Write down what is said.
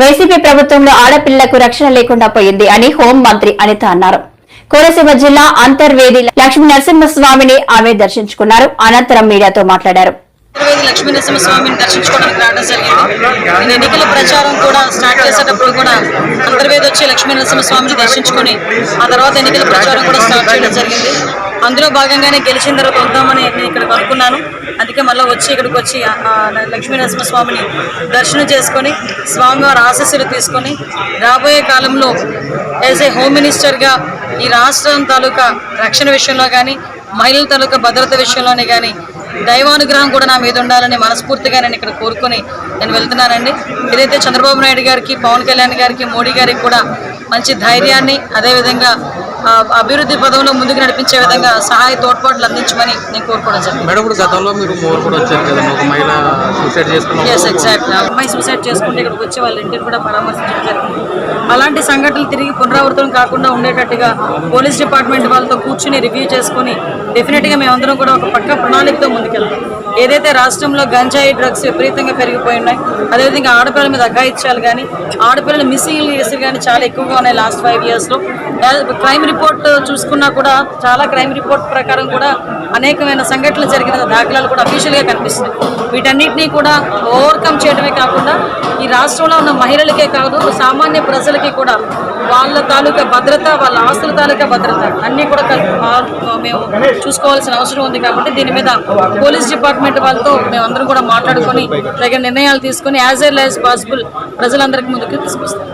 YCP ప్రభుత్వంలో ఆడపిల్లలకు రక్షణ లేకుండా పోయింది అని హోం మంత్రి అనిత అన్నారు. కోనసీమ జిల్లా అంతర్వేది లక్ష్మీ నరసింహస్వామిని ఆమె దర్శించుకున్నారు. అనంతరం మీడియాతో మాట్లాడారు. లక్ష్మీ నరసింహస్వామిని దర్శించుకోవడానికి రావడం జరిగింది. ఎన్నికల ప్రచారం కూడా స్టార్ట్ చేసేటప్పుడు కూడా అంతర్వేది వచ్చి లక్ష్మీ నరసింహస్వామిని దర్శించుకొని ఆ తర్వాత ఎన్నికల ప్రచారం కూడా స్టార్ట్ చేయడం జరిగింది. అందులో భాగంగానే గెలిచిన తర్వాత వద్దామని నేను ఇక్కడ అనుకున్నాను. అందుకే మళ్ళీ వచ్చి ఇక్కడికి వచ్చి ఆ, లక్ష్మీనరసింహ స్వామిని దర్శనం చేసుకొని స్వామివారి ఆశస్సులు తీసుకొని రాబోయే కాలంలో యాజ్ ఏ హోమ్ మినిస్టర్గా ఈ రాష్ట్రం తాలూకా రక్షణ విషయంలో కానీ మహిళల తాలూకా భద్రత విషయంలోనే కానీ దైవానుగ్రహం కూడా నా మీద ఉండాలని మనస్ఫూర్తిగా నేను ఇక్కడ కోరుకొని నేను వెళ్తున్నానండి. ఏదైతే చంద్రబాబు నాయుడు గారికి పవన్ కళ్యాణ్ గారికి మోడీ గారికి కూడా మంచి ధైర్యాన్ని అదేవిధంగా అభివృద్ధి పదంలో ముందుకు నడిపించే విధంగా సహాయ తోడ్పాట్లు అందించమని నేను కోరుకోవడం జరిగింది. మేడం గతంలో మీరు కూడా వచ్చారు కదా ఒక మహిళ సూసైడ్ చేసుకున్న ఎస్ ఎగ్జాక్ట్ అమ్మాయి సూసైడ్ చేసుకుంటే ఇక్కడికి వచ్చి వాళ్ళ ఇంటిని కూడా పరామర్శించడం జరిగింది. అలాంటి సంఘటనలు తిరిగి పునరావృతం కాకుండా ఉండేటట్టుగా పోలీస్ డిపార్ట్మెంట్ వాళ్ళతో కూర్చుని రివ్యూ చేసుకుని డెఫినెట్గా మేమందరం కూడా ఒక పక్క ప్రణాళికతో ముందుకెళ్తాం ఏదైతే రాష్ట్రంలో గంజాయి డ్రగ్స్ విపరీతంగా పెరిగిపోయి ఉన్నాయి అదేవిధంగా ఆడపిల్లల మీద అఘాయిత్యాలు కానీ ఆడపిల్లల మిస్సింగ్ కేసులు కానీ చాలా ఎక్కువగా ఉన్నాయి లాస్ట్ ఫైవ్ ఇయర్స్లో క్రైమ్ రిపోర్ట్ చూసుకున్నా కూడా చాలా క్రైమ్ రిపోర్ట్ ప్రకారం కూడా అనేకమైన సంఘటనలు జరిగిన దాఖలాలు కూడా అఫీషియల్గా కనిపిస్తున్నాయి. వీటన్నిటినీ కూడా ఓవర్కమ్ చేయడమే కాకుండా ఈ రాష్ట్రంలో ఉన్న మహిళలకే కాదు సామాన్య ప్రజలకి కూడా వాళ్ళ తాలూకా భద్రత వాళ్ళ ఆస్తుల తాలూకా భద్రత అన్నీ కూడా మేము చూసుకోవాల్సిన అవసరం ఉంది కాబట్టి దీని మీద పోలీస్ డిపార్ట్మెంట్ వాళ్ళతో మేమందరం కూడా మాట్లాడుకొని తగిన నిర్ణయాలు తీసుకొని యాజ్ ఎల్ యాజ్ పాసిబుల్ ప్రజలందరికీ ముందుకు తీసుకొస్తాం.